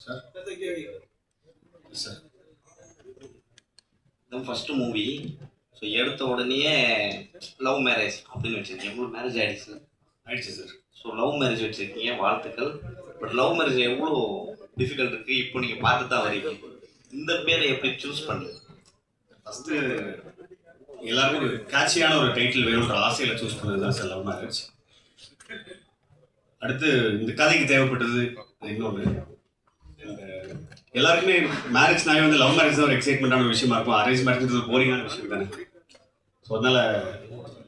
Sir? First movie so எடுத்த உடனேயே love marriage அப்படின்னு வச்சிருக்கீங்க. எவ்வளோ மேரேஜ் ஆயிடுச்சு ஆயிடுச்சு சார். ஸோ லவ் மேரேஜ் வச்சிருக்கீங்க வாழ்த்துக்கள். பட் லவ் மேரேஜ் எவ்வளோ டிஃபிகல்ட் இருக்கு இப்போ நீங்கள் பார்த்து தான் வரீங்க இந்த பேரை எப்படி சூஸ் பண்ணுங்க ஃபஸ்ட்டு எல்லாருக்கும் ஒரு கேட்சியான ஒரு டைட்டில் வேணுன்ற ஆசையில் சூஸ் பண்ணது தான் சார் லவ் மேரேஜ் அடுத்து இந்த கதைக்கு தேவைப்பட்டது இன்னொன்று எல்லாருக்குமே மேரேஜ்னாவே வந்து லவ் மேரேஜ் தான் ஒரு எக்ஸைட்மெண்ட்டான விஷயமா இருக்கும். அரேஞ்ச் மேரேஜ் ஒரு போரிங்கான விஷயம் தானே? ஸோ அதனால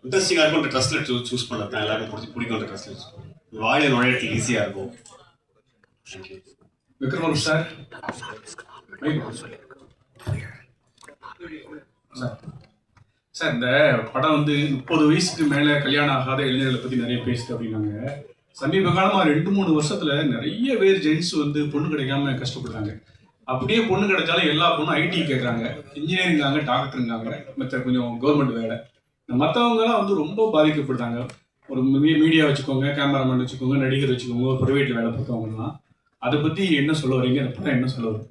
இன்ட்ரெஸ்டிங்காக இருக்கும் ட்ரஸ்ட்டில் சூஸ் சூஸ் பண்ணது தான் எல்லாருக்கும் பிடிச்சி பிடிக்கும் ட்ரஸ்ட்டில் வாழை நுழையத்துக்கு ஈஸியாக இருக்கும். விக்ரமன் சார். சார். இந்த படம் வந்து முப்பது வயசுக்கு மேலே கல்யாணம் ஆகாத இளைஞர்களை பற்றி நிறைய பேசுது அப்படின்னாங்க. சமீப காலமாக ரெண்டு மூணு வருஷத்துல நிறைய பேர் ஜென்ஸ் வந்து பொண்ணு கிடைக்காம கஷ்டப்படுறாங்க. அப்படியே பொண்ணு கிடைச்சாலும் எல்லா பொண்ணும் ஐடி கேட்குறாங்க இன்ஜினியரிங்காங்க டாக்டருங்காங்க மற்ற கொஞ்சம் கவர்மெண்ட் வேலை. மற்றவங்கலாம் வந்து ரொம்ப பாதிக்கப்படுறாங்க. ஒரு மீடியா வச்சுக்கோங்க கேமராமேன் வச்சுக்கோங்க நடிகர் வச்சுக்கோங்க ப்ரைவேட் வேலை பார்க்கவங்கலாம் அதை பற்றி என்ன சொல்ல வரீங்க? அந்த படம் என்ன சொல்ல வரும்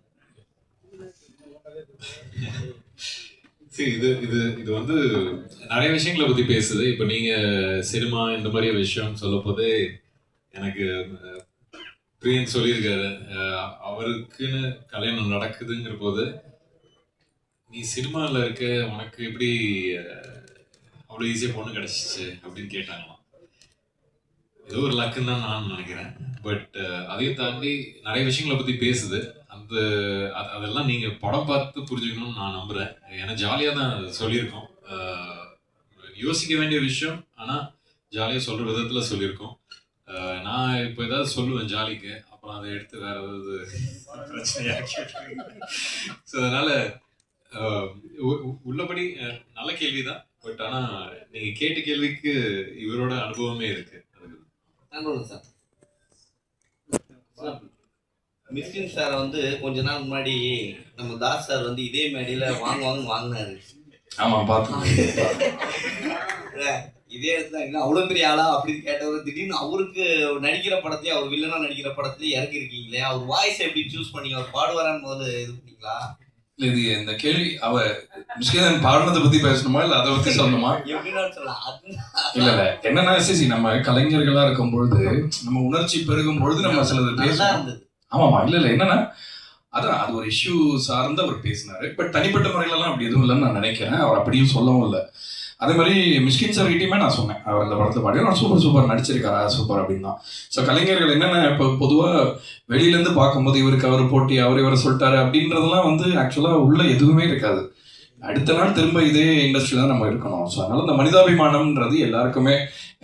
சரி இது இது இது வந்து நிறைய விஷயங்களை பத்தி பேசுது. இப்போ நீங்க சினிமா இந்த மாதிரி விஷயம் சொல்லும் போதே எனக்கு பிரியன் சொல்லியிருக்காரு அவருக்குன்னு கல்யாணம் நடக்குதுங்கிற போது நீ சினிமாவில் இருக்க உனக்கு எப்படி அவ்வளோ ஈஸியாக பொண்ணு கிடச்சிச்சு? அப்படின்னு கேட்டாங்களாம். ஏதோ ஒரு லக்குன்னு தான் நான் நினைக்கிறேன். பட் அதையும் தாண்டி நிறைய விஷயங்களை பற்றி பேசுது. அந்த அது- அதெல்லாம் நீங்கள் படம் பார்த்து புரிஞ்சுக்கணும்னு நான் நம்புகிறேன் ஏன்னா ஜாலியாக தான் சொல்லியிருக்கோம். யோசிக்க வேண்டிய விஷயம் ஆனால் ஜாலியாக சொல்கிற விதத்தில் சொல்லியிருக்கோம். நான் இப்போ ஏதாவது சொல்லுவேன் ஜாலிக்கு. அப்புறம் அதை எடுத்து வேற ஏதாவது பிரச்சனையாக்கி ஸோ அதனால் உள்ளபடி நல்ல கேள்வி தான் பட் ஆனால் நீங்கள் கேட்ட கேள்விக்கு இவரோட அனுபவமே இருக்குது அதுக்கு சார். மிஸ்கின் சார் வந்து கொஞ்ச நாள் முன்னாடி நம்ம தாஸ் சார் வந்து இதே மேடையில் வாங்குவாங்க வாங்கினாரு. ஆமா பார்த்து இதே என்ன அவ்வளோ பெரிய ஆளா அப்படின்னு கேட்டவர் திடீர்னு அவருக்கு நடிக்கிற படத்தையும் அவர் வில்லனா நடிக்கிற படத்துலயும் இறக்கி இருக்கீங்களே அவர் வாய்ஸ் எப்படி சூஸ் பண்ணீங்க அவர் பாடுவாரான்னு முதல்ல இது பண்ணீங்களா? இல்ல இது இந்த கேள்வி அவ மிஸ்கின் பாடினதை பத்தி பேசணுமா இல்ல அதை பத்தி சொல்லணுமா? இல்ல இல்ல. என்னன்னா சிசி நம்ம கலைஞர்களா இருக்கும் பொழுது நம்ம உணர்ச்சி பெருகும் பொழுது நம்ம சிலது இருந்தது. ஆமாமா இல்ல இல்ல. என்னன்னா அதான் அது ஒரு இஷ்யூ சார்ந்து அவர் பேசினாரு. பட் தனிப்பட்ட முறையில எல்லாம் அப்படி எதுவும் இல்லைன்னு நான் நினைக்கிறேன். அவர் அப்படியும் சொல்லவும் இல்லை. அதே மாதிரி மிஸ்கின் சார் கிட்டயுமே நான் சொன்னேன். அவர் இந்த படத்தை பாடி நான் சூப்பர் சூப்பர் நடிச்சிருக்காரா. சூப்பர் அப்படின்னா. ஸோ கலைஞர்கள் என்னென்ன இப்போ பொதுவாக வெளியிலேருந்து பார்க்கும்போது இவருக்கு அவர் போட்டி அவர் இவரை சொல்லிட்டாரு அப்படின்றதெல்லாம் வந்து ஆக்சுவலாக உள்ள எதுவுமே இருக்காது. அடுத்த நாள் திரும்ப இதே இண்டஸ்ட்ரியில் தான் நம்ம இருக்கணும். ஸோ அதனால இந்த மனிதாபிமானம்ன்றது எல்லாருக்குமே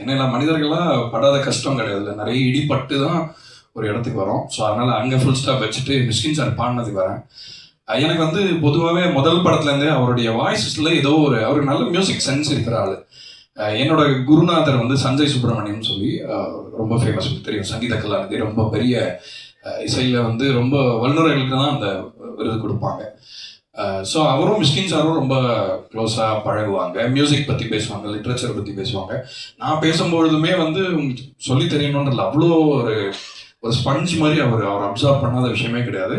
என்னென்ன மனிதர்கள்லாம் படாத கஷ்டம் கிடையாது. நிறைய இடிபட்டு தான் ஒரு இடத்துக்கு வரோம். ஸோ அதனால் அங்கே ஃபுல் ஸ்டாப் வச்சுட்டு மிஸ்கின் சார் பாடினதுக்கு வரேன். எனக்கு வந்து பொதுவாகவே முதல் படத்துலேருந்து அவருடைய வாய்ஸஸ்ல ஏதோ ஒரு அவர் நல்ல மியூசிக் சென்ஸ் இருக்கிற ஆள். என்னோட குருநாதர் வந்து சஞ்சய் சுப்பிரமணியம் சொல்லி ரொம்ப ஃபேமஸ் தெரியும். சங்கீத கலாநிதி ரொம்ப பெரிய இசையில் வந்து ரொம்ப வல்லுநர்களுக்கு தான் அந்த விருது கொடுப்பாங்க. ஸோ அவரும் மிஸ்கின் சாரும் ரொம்ப க்ளோஸாக பழகுவாங்க. மியூசிக் பற்றி பேசுவாங்க லிட்ரேச்சர் பற்றி பேசுவாங்க. நான் பேசும்பொழுதுமே வந்து உங்களுக்கு சொல்லி தெரியணுன்றதுல அவ்வளோ ஒரு ஒரு ஸ்பஞ்ச் மாதிரி அவர் அவர் அப்சர்வ் பண்ணாத விஷயமே கிடையாது.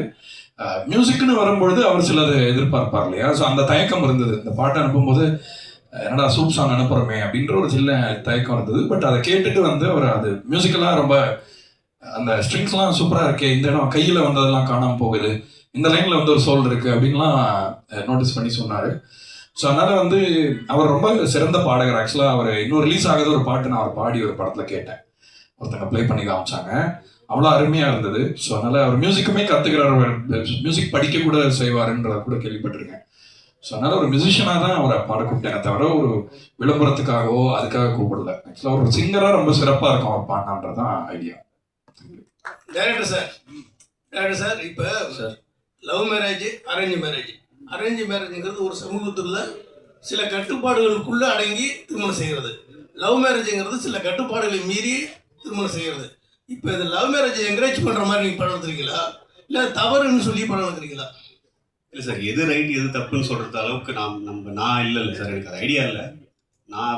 மியூசிக்னு வரும்பொழுது அவர் சிலது எதிர்பார்ப்பார் இல்லையா? ஸோ அந்த தயக்கம் இருந்தது. இந்த பாட்டை அனுப்பும்போது என்னடா சூப் சாங் அனுப்புறோமே அப்படின்ற ஒரு சின்ன தயக்கம் இருந்தது. பட் அதை கேட்டுட்டு வந்து அவர் அது மியூசிக்கெல்லாம் ரொம்ப அந்த ஸ்ட்ரிங்ஸ்லாம் சூப்பராக இருக்கே இந்த இடம் கையில் வந்ததெல்லாம் காணாமல் போகுது. இந்த லைனில் வந்து ஒரு சோல் இருக்குது அப்படின்லாம் நோட்டீஸ் பண்ணி சொன்னார். ஸோ அதனால் வந்து அவர் ரொம்ப சிறந்த பாடகர். ஆக்சுவலாக அவர் இன்னும் ரிலீஸ் ஆகாத ஒரு பாட்டு நான் அவர் பாடி ஒரு படத்தில் கேட்டேன். ஒருத்தங்க ப்ளே பண்ணி காமிச்சாங்க. அவ்வளோ அருமையாக இருந்தது. ஸோ அதனால அவர் மியூசிக்குமே கற்றுக்கிறார் மியூசிக் படிக்க கூட செய்வாருன்றத கூட கேள்விப்பட்டிருக்கேன். ஸோ அதனால ஒரு மியூசிஷியனாக தான் அவரை பாட கூப்பிட்டேனே தவிர ஒரு விளம்பரத்துக்காகவோ அதுக்காக கூப்பிடல. ஆக்சுவலாக ஒரு சிங்கராக ரொம்ப சிறப்பாக இருக்கும் அவர் பாடினான்றது தான் idea director sir director sir இப்போ sir. Love marriage arrange marriage arrange மேரேஜ்ங்கிறது ஒரு சமூகத்தில் சில கட்டுப்பாடுகளுக்குள்ள அடங்கி திருமணம் செய்கிறது. லவ் மேரேஜ்ங்கிறது சில கட்டுப்பாடுகளை மீறி திருமணம் செய்கிறது. இப்போ இந்த லவ் மேரேஜ் என்கரேஜ் பண்ணுற மாதிரி நீங்கள் படம் எடுத்துருக்கீங்களா? இல்லை தவறுன்னு சொல்லி படம் எடுத்துருக்கீங்களா? இல்லை சார் எது ரைட் எது தப்புன்னு சொல்கிறது அளவுக்கு நான் நம்ம நான் இல்லை இல்லை சார் எனக்கு அது ஐடியா இல்லை. நான்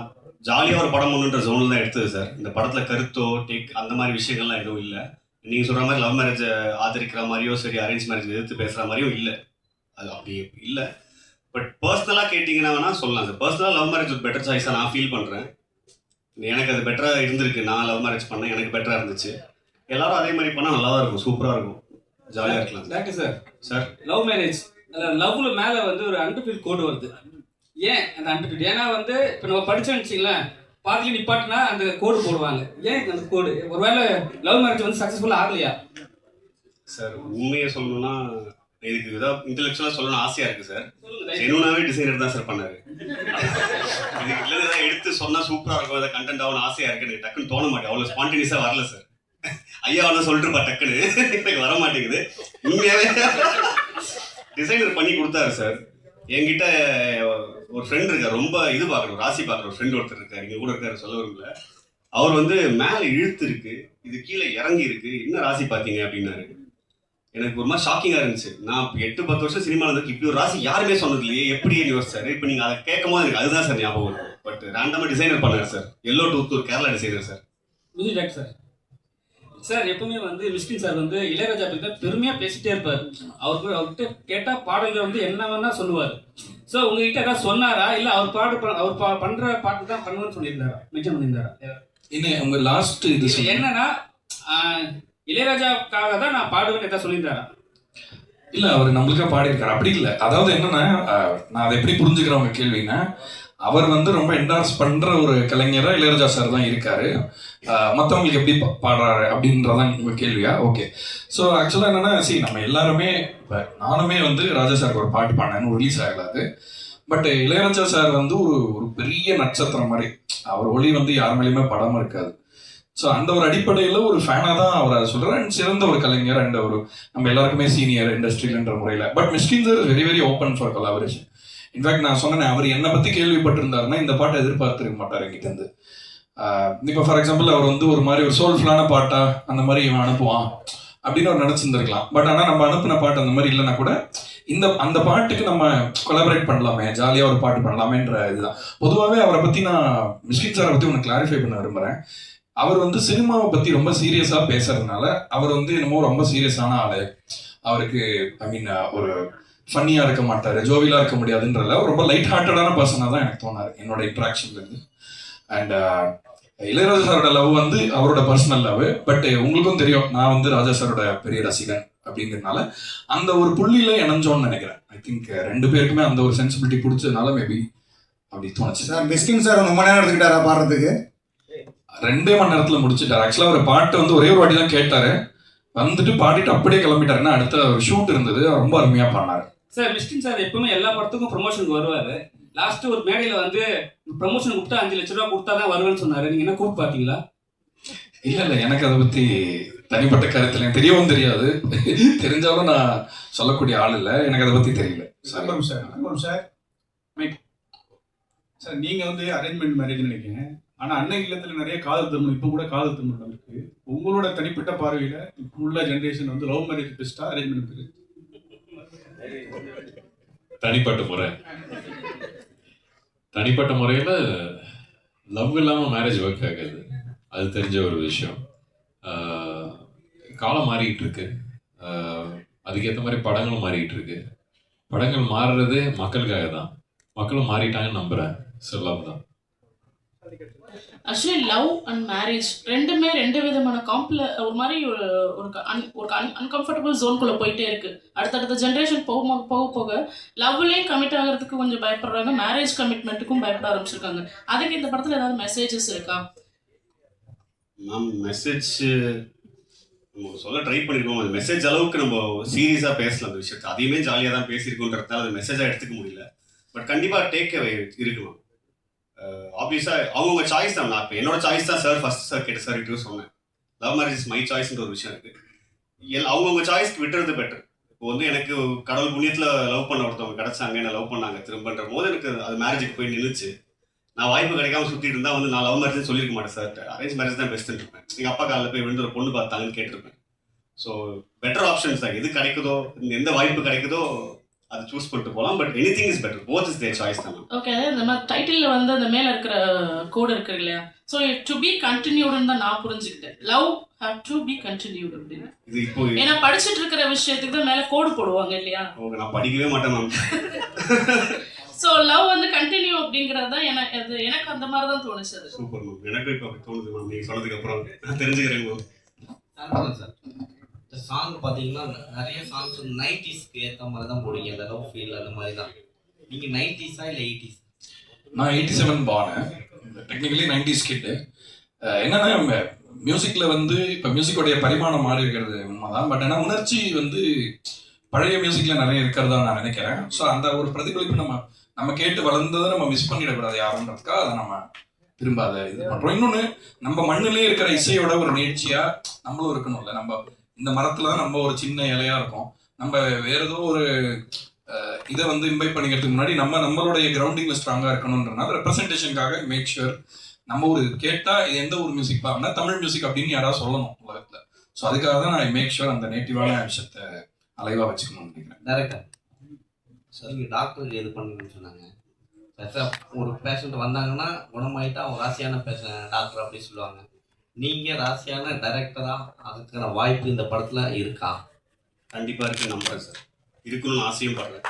ஜாலியாக ஒரு படம் பண்ணுன்ற ஜோனில் தான் எடுத்தது சார் இந்த படத்தில் கருத்தோ டேக் அந்த மாதிரி விஷயங்கள்லாம் எதுவும் இல்லை. நீங்க சொல்ற மாதிரி லவ் மேரேஜ் ஆதரிக்கிற மாதிரியோ சரி அரேஞ்ச் மேரேஜ் எதிர்த்து பேசுற மாதிரியும் இல்லை. அது அப்படி இல்லை. பட் பர்சனலாக கேட்டிங்கன்னா வேணா சொல்லலாம் சார் பர்சனலாக லவ் மேரேஜ் ஒரு பெட்டர் சாய்ஸாக நான் ஃபீல் பண்ணுறேன் எனக்கு அது பெட்டராக இருந்திருக்கு. நான் லவ் மேரேஜ் பண்ணேன். எனக்கு பெட்டராக இருந்துச்சு. எல்லாரும் அதே மாதிரி பண்ணால் நல்லா தான் இருக்கும். சூப்பராக இருக்கும் ஜாலியாக இருக்கலாம். Doctor sir sir love marriage லவ்ல மேல வந்து ஒரு அண்டர்ஃபீல் கோடு வருது. ஏன் அந்த அண்டர்ஃபீல் ஏன்னா வந்து இப்போ நம்ம படிச்சோம்னு வச்சுங்களேன் பாதியில் நிப்பாட்டினா அந்த கோடு போடுவாங்க. ஏன் அந்த கோடு ஒருவேளை லவ் மேரேஜ் வந்து சக்ஸஸ்ஃபுல்லாக ஆகலையா? சார் உண்மையை சொல்லணும்னா இதுக்கு ஏதாவது இன்டெலெக்சுவலாக சொல்லணும்னு ஆசையாக இருக்குது சார் ஜெனுனாவே டிசைனர் தான் சார் பண்ணாரு. இது இல்லை ஏதாவது எடுத்து சொன்னால் சூப்பராக இருக்கும். ஏதாவது கண்டென்ட் ஆகும் ஆசையாக இருக்கு. எனக்கு டக்குன்னு தோண மாட்டேன் அவ்வளோ ஸ்பான்டினியஸா வரல சார் ஐயா ஒன்று சொல்லிட்டுப்பா டக்குன்னு. எனக்கு வர மாட்டேங்குது. உண்மையாவே டிசைனர் பண்ணி கொடுத்தாரு சார் என்கிட்ட ஒரு ஃப்ரெண்ட் இருக்கார். ரொம்ப இது பார்க்குறோம் ராசி பார்க்குற ஒரு ஃப்ரெண்ட் ஒருத்தர் இருக்கார். இங்கே கூட இருக்காரு. சொல்ல விரும்பல. அவர் வந்து மேலே இழுத்து இருக்கு. இது கீழே இறங்கி இருக்கு. என்ன ராசி பார்த்தீங்க அப்படின்னாரு. எனக்கு ஒரு மாதிரி ஷாக்கிங்காக இருந்துச்சு. நான் இப்ப எட்டு பத்து வருஷம் சினிமாவில் இருக்கு இப்படி ஒரு ராசி யாருமே சொன்னது இல்லையே எப்படின்னு யோசிச்சாரு இப்போ நீங்கள் அதை கேட்கும் போது எனக்கு அதுதான் சார் ஞாபகம் வரும் பட் ரேண்டமாக டிசைனர் பண்ணார் சார். எல்லோ டூத்தூர் Kerala designer sir. Doctor sir. Sir எப்பவுமே வந்து மிஸ்கின் சார் வந்து இளையராஜா பற்றி தான் பெருமையாக பேசிட்டே இருப்பார். அவருக்கு அவர்கிட்ட கேட்டால் பாடல்கள் வந்து என்ன வேணா சொல்லுவார். ஸோ உங்ககிட்ட ஏதாவது சொன்னாரா? இல்லை அவர் பாடு அவர் பா பண்ணுற பாட்டு தான் பண்ணுவேன்னு சொல்லியிருந்தாரா? மென்ஷன் பண்ணியிருந்தாரா? இன்னும் உங்க லாஸ்ட் இது. என்னன்னா ஆஹ், இளையராஜாவுக்காக தான் நான் பாடுவேன் ஏதாவது சொல்லியிருந்தாரா? இல்ல அவர் நம்மளுக்காக பாடியிருக்காரு. அப்படி இல்ல. அதாவது என்னன்னா நான் அதை எப்படி புரிஞ்சுக்கிறேன் உங்க கேள்வின்னா அவர் வந்து ரொம்ப என்டார்ஸ் பண்ற ஒரு கலைஞரா இளையராஜா சார் தான் இருக்காரு. மற்றவங்களுக்கு எப்படி பா- பாடுறாரு அப்படின்றதான் உங்க கேள்வியா? ஓகே ஸோ ஆக்சுவலா என்னன்னா சி நம்ம எல்லாருமே இப்போ நானுமே வந்து ராஜா சாருக்கு ஒரு பாட்டு பாடினேன்னு ரிலீஸ் ஆகலாது பட் இளையராஜா சார் வந்து ஒரு ஒரு பெரிய நட்சத்திரம் மாதிரி. அவர் ஒளி வந்து யார் மேலேயுமே படாம இருக்காது. ஸோ அந்த ஒரு அடிப்படையில் ஒரு ஃபேனாக தான் அவரை சொல்கிறேன் அண்ட் சிறந்த ஒரு கலைஞர் அண்ட் ஒரு நம்ம எல்லாருக்குமே சீனியர் இண்டஸ்ட்ரியல்ன்ற முறையில். But Mysskin sir very very open for collaboration in fact நான் சொன்னேன் அவர் என்னை பற்றி கேள்விப்பட்டிருந்தாருன்னா இந்த பாட்டை எதிர்பார்த்திருக்க மாட்டார் என்கிட்டருந்து இப்போ ஃபார் எக்ஸாம்பிள் அவர் வந்து ஒரு மாதிரி ஒரு சோல்ஃபுல்லான பாட்டா அந்த மாதிரி இவன் அனுப்புவான் அப்படின்னு அவர் நினச்சிருந்துருக்கலாம். பட் ஆனால் நம்ம அனுப்பின பாட்டு அந்த மாதிரி இல்லைன்னா கூட இந்த அந்த பாட்டுக்கு நம்ம கொலாபரேட் பண்ணலாமே ஜாலியாக ஒரு பாட்டு பண்ணலாமேன்ற இதுதான். பொதுவாகவே அவரை பற்றி நான் மிஸ்கின் சாரை பற்றி ஒன்று கிளாரிஃபை பண்ண விரும்புகிறேன் அவர் வந்து சினிமாவை பற்றி ரொம்ப சீரியஸாக பேசுறதுனால அவர் வந்து என்னமோ ரொம்ப சீரியஸான ஆளு. அவருக்கு ஐ மீன் ஒரு ஃபன்னியாக இருக்க மாட்டார் ஜோவிலா இருக்க முடியாதுன்றதுல ரொம்ப லைட் ஹார்ட்டடான பர்சனாக தான் எனக்கு தோணாரு என்னோட இன்ட்ராக்ஷன்லேருந்து அண்ட் இளையராஜா சாரோட லவ் வந்து அவரோட பர்சனல் லவ் பட் உங்களுக்கும் தெரியும் நான் வந்து ராஜா சாரோட பெரிய ரசிகன் அப்படிங்கிறதுனால அந்த ஒரு புள்ளியில இணைஞ்சோன்னு நினைக்கிறேன். ஐ திங்க் ரெண்டு பேருக்குமே அந்த ஒரு சென்சிபிலிட்டி பிடிச்சதுனால மேபி அப்படி தோணுச்சு. சார் மிஸ்கின் சார் ரொம்ப நேரம் எடுத்துக்கிட்டாரா பாடுறதுக்கு? ரெண்டே மணி நேரத்துல முடிச்சிட்டாரு. ஆக்சுவலா ஒரு பாட்டு வந்து ஒரே ஒரு வாட்டி தான் கேட்டாரு. வந்துட்டு பாடிட்டு அப்படியே கிளம்பிட்டாருன்னா அடுத்த ஒரு ஷூட் இருந்தது. ரொம்ப அருமையா பண்ணாரு சார் மிஸ்டின் சார் எப்பவுமே எல்லா படத்துக்கும் ப்ரொமோஷனுக்கு வருவார். லாஸ்ட் ஒரு மேடையில் வந்து ப்ரொமோஷன் கொடுத்தா அஞ்சு லட்ச ரூபா கொடுத்தா தான் வருவேன்னு சொன்னார். நீங்கள் என்ன கூப்பிட்டு பார்த்தீங்களா இல்ல இல்ல. எனக்கு அதை பத்தி தனிப்பட்ட கருத்துல தெரியவும் தெரியாது. தெரிஞ்சாலும் நான் சொல்லக்கூடிய ஆள் இல்ல. எனக்கு அதை பத்தி தெரியல. Sorry sir sir mike sir நீங்க வந்து அரேஞ்ச்மெண்ட் மேரேஜ் நினைக்கிறீங்க. ஆனா அன்னை இல்லத்துல நிறைய காதல் திருமணம் இப்போ கூட காதல் திருமணம் இருக்கு உங்களோட தனிப்பட்ட பார்வையில இப்போ உள்ள ஜென்ரேஷன் வந்து லவ் மேரேஜ் பெஸ்டா அரேஞ்ச்மெண்ட் மேரேஜ் தனிப்பட்ட முறை. தனிப்பட்ட முறையில் லவ் இல்லாமல் மேரேஜ் ஒர்க் ஆகாது. அது தெரிஞ்ச ஒரு விஷயம். காலம் மாறிக்கிட்டு இருக்கு. அதுக்கேற்ற மாதிரி படங்களும் மாறிக்கிட்டு இருக்கு. படங்கள் மாறுறது மக்களுக்காக தான் மக்களும் மாறிட்டாங்கன்னு நம்புகிறேன் ஸோ லவ் தான். ஆக்சுவலி லவ் அண்ட் மேரேஜ் ரெண்டுமே ரெண்டு விதமான காம்ப்ள ஒரு மாதிரி ஒரு ஒரு அன் ஒரு அன் அன்கம்ஃபர்டபுள் ஜோன்குள்ளே போயிட்டே இருக்கு. அடுத்தடுத்த ஜென்ரேஷன் போக போக போக லவ்லேயும் கமிட் ஆகிறதுக்கு கொஞ்சம் பயப்படுறாங்க மேரேஜ் கமிட்மெண்ட்டுக்கும் பயப்பட ஆரம்பிச்சிருக்காங்க. அதுக்கு இந்த படத்தில் ஏதாவது மெசேஜஸ் இருக்கா? மேம் மெசேஜ் நம்ம சொல்ல ட்ரை பண்ணியிருக்கோம் அந்த மெசேஜ் அளவுக்கு நம்ம சீரியஸாக பேசலாம் அந்த விஷயத்தை. அதையுமே ஜாலியாக தான் பேசியிருக்கோன்றதால அது மெசேஜாக எடுத்துக்க முடியல. பட் கண்டிப்பாக டேக் அவே இருக்கு மேம் Uh, ஆப்வியஸாக அவங்கவுங்க சாய்ஸ் தான். நான் இப்போ என்னோட சாய்ஸ் தான் சார் ஃபர்ஸ்ட் சார் கேட்ட சார் கிட்ட சொன்னேன். லவ் மேரேஜ் இஸ் மை சாய்ஸ்ன்ற ஒரு விஷயம் இருக்குது எல் அவங்கவுங்க சாய்ஸ்க்கு விட்டுறது பெட்டர் இப்போ வந்து எனக்கு கடவுள் புண்ணியத்தில் லவ் பண்ண ஒருத்தவங்க கிடைச்சாங்க என்ன லவ் பண்ணாங்க திரும்பன்ற போது எனக்கு அது மேரேஜுக்கு போய் நின்றுச்சு நான் வாய்ப்பு கிடைக்காம சுற்றிட்டு இருந்தால் வந்து நான் லவ் மேரேஜ் சொல்லியிருக்க மாட்டேன் சார் அரேஞ்ச் மேரேஜ் தான் பெஸ்ட்னு இருப்பேன். எங்கள் அப்பா காலில் போய் விழுந்து ஒரு பொண்ணு பார்த்தாங்கன்னு கேட்டிருப்பேன். ஸோ பெட்டர் ஆப்ஷன்ஸ் தான். எது கிடைக்குதோ எந்த வாய்ப்பு கிடைக்குதோ அது சூஸ் பண்ணிட்டு போகலாம் but anything is better both is their choice தான் ஓகே இந்த மாதிரி டைட்டிலில் வந்து அந்த மேலே இருக்கிற கோடு இருக்கு இல்லையா? ஸோ டு பி கண்டினியூடுன்னு தான் நான் புரிஞ்சுக்கிட்டேன். Love have to be continued அப்படின்னு. இது இப்போ ஏன்னா படிச்சுட்டு இருக்கிற விஷயத்துக்கு தான் மேலே கோடு போடுவாங்க இல்லையா? ஓகே நான் படிக்கவே மாட்டேன் மேம் ஸோ லவ் வந்து கண்டினியூ அப்படிங்கிறது தான் எனக்கு அது எனக்கு அந்த மாதிரி தான் தோணுச்சு. அது சூப்பர் மேம் எனக்கு இப்போ தோணுது மேம் நீங்கள் சொன்னதுக்கு அப்புறம். நான் தெரிஞ்சுக்கிறேன் மேம் சார். சாங் பார்த்தீங்கன்னா நிறைய சாங்ஸ் வந்து நைன்டிஸ்க்கு ஏற்ற மாதிரி தான் போடுவீங்க. அந்த லவ் ஃபீல் அந்த மாதிரி தான் நீங்கள் நைன்டிஸா இல்லை எயிட்டிஸ் நான் எயிட்டி செவன் பானேன் டெக்னிக்கலி நைன்டிஸ் கிட்டு என்னன்னா மியூசிக்கில் வந்து இப்போ மியூசிக்கோடைய பரிமாணம் மாறி இருக்கிறது உண்மைதான். பட் ஆனால் உணர்ச்சி வந்து பழைய மியூசிக்கில் நிறைய இருக்கிறதா நான் நினைக்கிறேன். ஸோ அந்த ஒரு பிரதிபலிப்பு நம்ம நம்ம கேட்டு வளர்ந்ததை நம்ம மிஸ் பண்ணிடக்கூடாது யாருன்றதுக்காக அதை நம்ம திரும்ப அதை இது பண்ணுறோம் இன்னொன்று நம்ம மண்ணிலே இருக்கிற இசையோட ஒரு நேர்ச்சியாக நம்மளும் இருக்கணும்ல. நம்ம இந்த மரத்துல தான் நம்ம ஒரு சின்ன இலையா இருக்கோம். நம்ம வேற ஏதோ ஒரு இதை வந்து இம்பை பண்ணிக்கிறதுக்கு முன்னாடி நம்ம நம்மளுடைய கிரவுண்டிங்ல ஸ்ட்ராங்கா இருக்கணும்ன்றனால ரெப்ரசன்டேஷனுக்காக மேக் ஷுர் நம்ம ஒரு கேட்டா இது எந்த ஒரு மியூசிக் பாருன்னா தமிழ் மியூசிக் அப்படின்னு யாராவது சொல்லணும் உலகத்துல. ஸோ அதுக்காக தான் நான் மேக் ஷுர் அந்த நேட்டிவான விஷயத்த அலைவா வச்சுக்கணும்னு நினைக்கிறேன். டேரக்டர் சார் டாக்டர் இது பண்ணுங்கன்னு சொன்னாங்க. ஒரு பேஷண்ட் வந்தாங்கன்னா குணமாயிட்டா அவங்க ராசியான பேஷ டாக்டர் அப்படின்னு சொல்லுவாங்க. நீங்கள் ராசியான டைரக்டரா அதுக்கான வாய்ப்பு இந்த படத்தில் இருக்கா? கண்டிப்பாக இருக்கு நம்புறேன் சார். இருக்கணும்னு ஆசையும் படுறேன்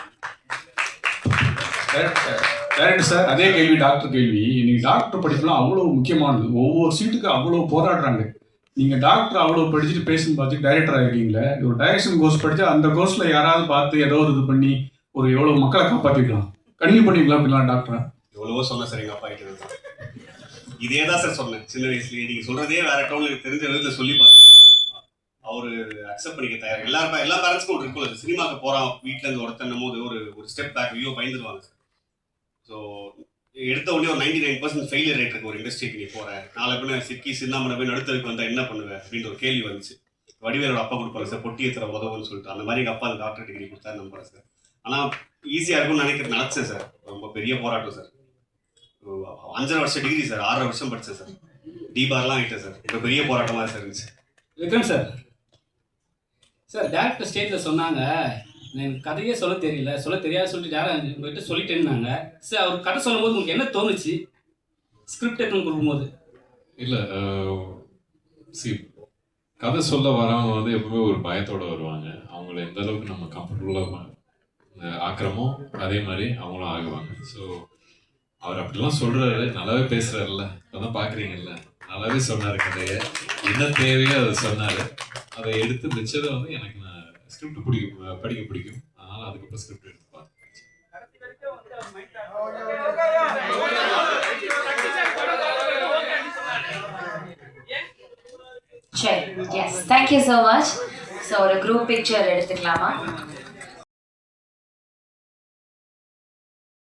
டேரக்டர் சார் அதே கேள்வி டாக்டர் கேள்வி. இன்னைக்கு டாக்டர் படிப்புலாம் அவ்வளோ முக்கியமானது. ஒவ்வொரு சீட்டுக்கு அவ்வளோ போராடுறாங்க. நீங்கள் டாக்டர் அவ்வளோ படிச்சுட்டு பேசுன்னு பார்த்து டைரக்டராக இருக்கீங்களே ஒரு டைரக்ஷன் கோர்ஸ் படித்தா அந்த கோர்ஸில் யாராவது பார்த்து ஏதோ ஒரு இது பண்ணி ஒரு எவ்வளோ மக்களை காப்பாற்றிக்கலாம் கண்டினியூ பண்ணிக்கலாம் அப்படிலாம் டாக்டரை எவ்வளவோ சொன்னேன் சார் எங்கள் அப்பா கிட்ட இதே தான் சார் சொன்னேன். சின்ன வயசுலயே நீங்கள் சொல்றதே வேற டவுன்ல எனக்கு தெரிஞ்ச விதத்துல சொல்லி பார்த்தேன். அவர் அக்செப்ட் பண்ணிக்க தயார் எல்லா எல்லா பேரண்ட்ஸ்க்கும் ஒரு இருக்கும் சினிமாக்கு வீட்டுல இருந்து ஒருத்தன் போது ஒரு ஒரு ஸ்டெப் பேக் வியூ பயந்துருவாங்க சார். ஸோ எடுத்த உடனே ஒரு ninety nine percent failure rate இருக்கு. ஒரு இண்டஸ்ட்ரிக்கு நீ போற. நாளை பின்ன சிக்கி சின்னாமனை போய் நடுத்தருக்கு வந்தா என்ன பண்ணுவேன் அப்படின்ற ஒரு கேள்வி வந்துச்சு. வடிவேலோட அப்பா கொடுப்பாரு சார். பொட்டி ஏத்துற உதவுன்னு சொல்லிட்டு. அந்த மாதிரி எங்க அப்பா அந்த டாக்டர் டிகிரி கொடுத்தாரு நம்புறேன் சார். ஆனால் ஈஸியாக இருக்கும்னு நினைக்கிறது நினைச்சேன் சார். ரொம்ப பெரிய போராட்டம் சார். அஞ்சரை வருஷம் டிகிரி சார் ஆறரை வருஷம் படித்தேன் சார் டிபார்லாம் ஆகிட்டேன் சார் இப்போ பெரிய போராட்டமாக சார் இருந்துச்சு. விக்ரம் சார் சார் டேரக்டர் ஸ்டேஜில் சொன்னாங்க. எனக்கு கதையே சொல்ல தெரியல. சொல்ல தெரியாது சொல்லிட்டு யாரும் உங்கள்கிட்ட சொல்லிட்டேன்னாங்க. சார் அவர் கதை சொல்லும்போது உங்களுக்கு என்ன தோணுச்சு? ஸ்கிரிப்ட் எடுத்து கொடுக்கும்போது இல்லை சி கதை சொல்ல வரவங்க வந்து எப்பவுமே ஒரு பயத்தோட வருவாங்க. அவங்கள எந்த அளவுக்கு நம்ம கம்ஃபர்டபுளாக ஆக்குறோமோ அதே மாதிரி அவங்களும் ஆகுவாங்க. ஸோ அவர் அப்படிலாம் சொல்றாரு. நல்லாவே பேசுறாருல்ல. இப்பதான் பாக்குறீங்கல்ல. நல்லாவே சொன்னாரு கதைய. என்ன தேவையோ அதை சொன்னாரு. அதை எடுத்து வச்சதை வந்து எனக்கு நான் ஸ்கிரிப்ட் பிடிக்கும். படிக்க பிடிக்கும். அதனால அதுக்கப்புறம் ஸ்கிரிப்ட் எடுத்து சரி yes thank you so much so ஒரு குரூப் பிக்சர் எடுத்துக்கலாமா?